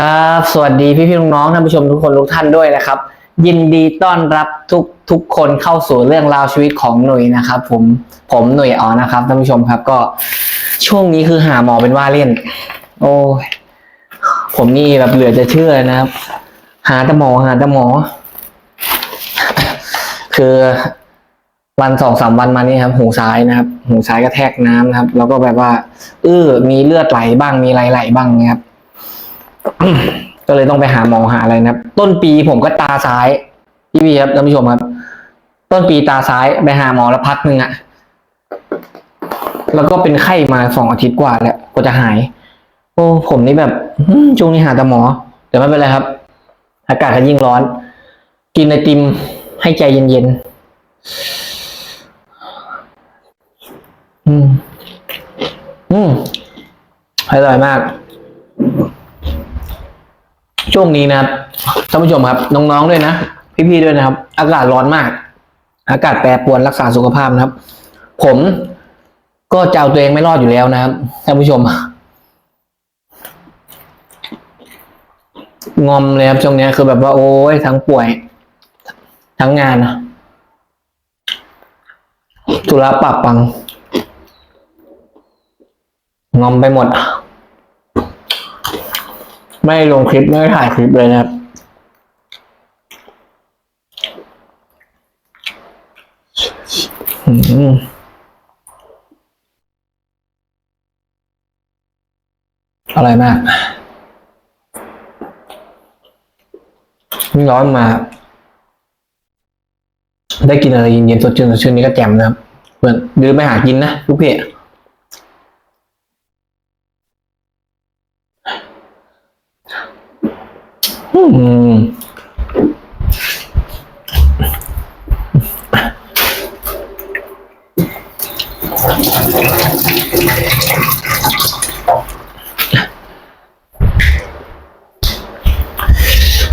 ครับ สวัสดีพี่พี่ๆน้องๆท่านผู้ชมทุกคนทุกท่านด้วยนะครับ ยินดีต้อนรับทุกทุกคนเข้าสู่เรื่องราวชีวิตของหนุ่ยนะครับ ผมผมหนุ่ยอ๋อนะครับท่านผู้ชมครับก็ช่วงนี้คือหาหมอเป็นว่าเล่น โอ้ยผมนี่แบบเหลือจะเชื่อนะครับ หาแต่หมอหาแต่หมอ คือวันสองสามวันมานี่ครับ หูซ้ายนะครับ หูซ้ายกระแทกน้ำนะครับ แล้วก็แบบว่าเออมีเลือดไหลบ้างมีไหลไหลบ้างนะครับ ก็เลยต้องไปหาหมอหาอะไรนะครับ ต้นปีผมก็ตาซ้ายพี่วีครับท่านผู้ชมครับ ต้นปีตาซ้ายไปหาหมอแล้วพักหนึ่งอะแล้วก็เป็นไข้มาสองอาทิตย์กว่าแล้วก็จะหาย โอ้ผมนี่แบบช่วงนี้หาแต่หมอ แต่ไม่เป็นไรครับ อากาศก็ยิ่งร้อน กินไอติมให้ใจเย็นๆ อืม อืมอร่อยมาก ช่วงนี้นะครับท่านผู้ชมครับน้องๆด้วยนะ พี่ๆด้วยนะครับ อากาศร้อนมาก อากาศแปรปรวนรักษาสุขภาพนะครับ ผมก็จะเอาตัวเองไม่รอดอยู่แล้วนะครับท่านผู้ชมงอมเลยครับช่วงนี้คือแบบว่าโอ้ยทั้งป่วย ทั้งงานนะธุระปรับปัง งอมไปหมด ไม่ลงคลิป ไม่ถ่ายคลิปเลยนะครับ อืมอร่อยมากนี่ร้อนมา ได้กินอะไรเย็นๆสดชื่นสดชื่นนี้ก็แจ่มนะครับเหมือนเดินไปหากินนะลูกเพ อืม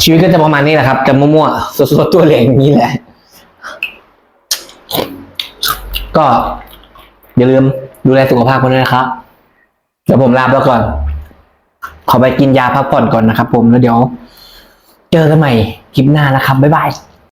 ชีวิตก็จะประมาณนี้แหละครับ จะมั่วๆสดๆตัวเหลงอย่างนี้แหละ ก็ อย่าลืมดูแลสุขภาพกันด้วยนะครับ เดี๋ยวผมลาไปก่อน ขอไปกินยาพักผ่อนก่อนนะครับผมแล้วเดี๋ยว เจอกันใหม่คลิปหน้านะครับ บ๊ายบาย